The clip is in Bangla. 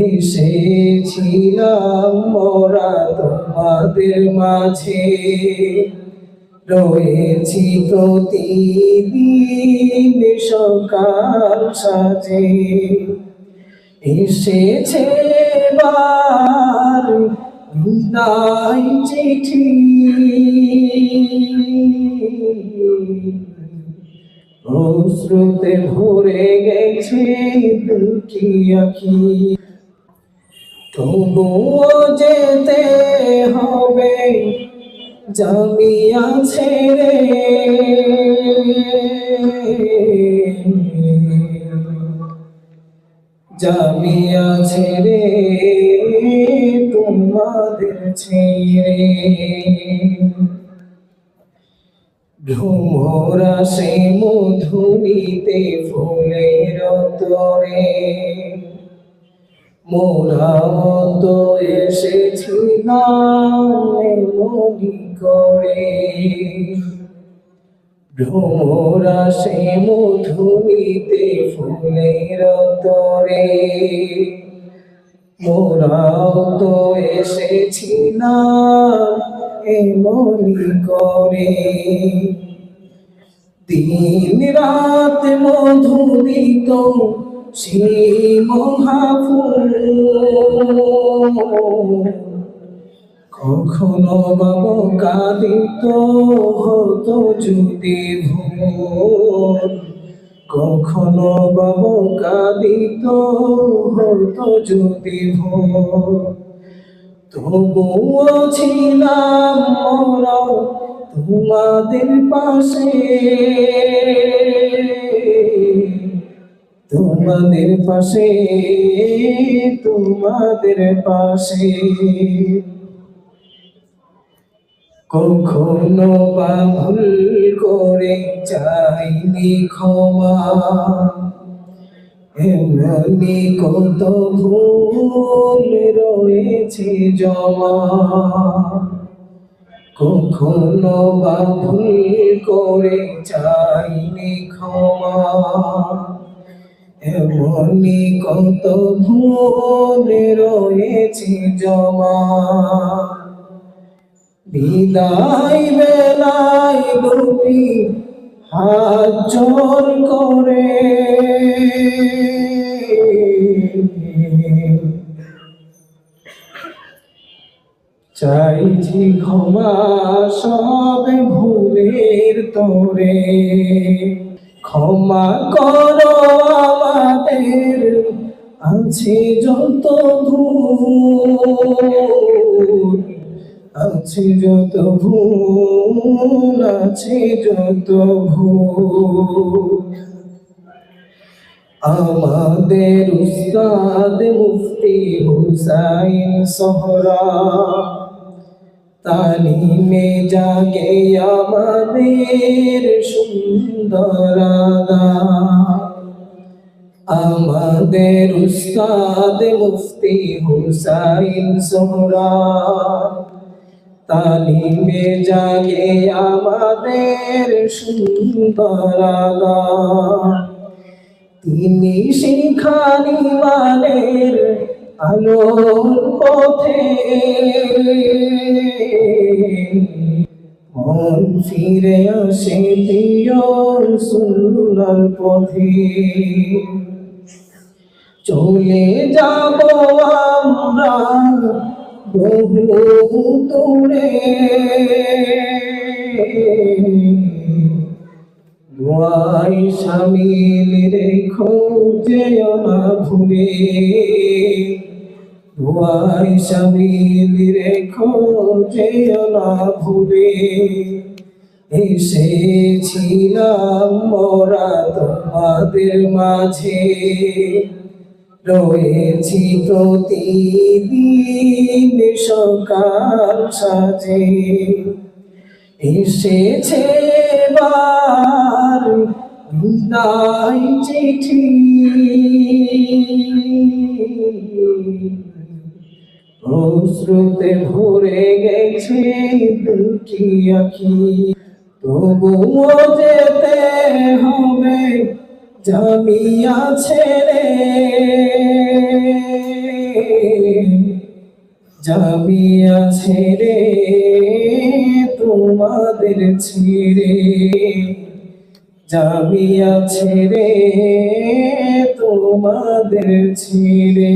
এসেছিলাম মোরা তোমাদের মাঝে। রয়েছি প্রতিদিন সকাল সাজে এসেছে বিদায় চিঠি। অশ্রুতে ভরে গেছে দুটি আখি। তবুও যেতে হবে জামিয়া ছেড়ে। জামিয়া ছেড়ে তোমাদের ছেড়ে। ভ্রমরা সে মধুরিতে ফুলের তরে। মোরা তো এসেছিলাম মনি করে। ভ্রমরা সে মধুরিতে ফুলের তরে। মোরাও তো এসেছিলাম এমনি করে। দিন রাত মধুরিত সেই মহাফুল কখনো বাব কাঁদিত হতো যদি ভোর। কখনো বাব কাঁদিত হতো যদি ভোর। তবুও ছিলাম তোমাদের পাশে। তোমাদের পাশে তোমাদের পাশে। কখনো বা ভুল করে চাইনি ক্ষমা। এমনি কত ভুল রয়েছে জমা। কখনো বা ভুল করে চাইনি ক্ষমা। এমনি কত ভুল রয়েছে জমা। বিদায় বেলায় দুটি হাত জোর করে। চাইছি ক্ষমা সব ভুলের তোরে। ক্ষমা করো আমাদের আছে যত ভুল, আছে যত ভুল, আছে যত ভুল। আমাদের উস্তাদ মুফতি হুসাইন সোহরা তালিমে জাগে আমাদের সুন্দর আমাদের উস্তাদ মুফতি হুসাইন সোহরা তালিমে জাগে আমাদের সুন্দর তিনি শিখানি মানের আলোর পথে। মন ফিরে আসে প্রিয় সুন্দর পথে। চলে যাব আমরা বহু দূরে। দুয়াই সামিল রেখো যেও না ভুলে। দুয়াই সামিল রেখো যেও না ভুলে। এসেছিলাম মোরা তোমাদের মাঝে। রয়েছি প্রতিদিন সকাল সাজে এসেছে বার চিঠি। অশ্রুতে ভরে গেছে দুটি আখি। তবুও যেতে হবে জামিয়া ছেড়ে। জামিয়া ছেড়ে তোমাদের ছিড়ে। জামিয়া ছেড়ে তোমাদের ছিড়ে।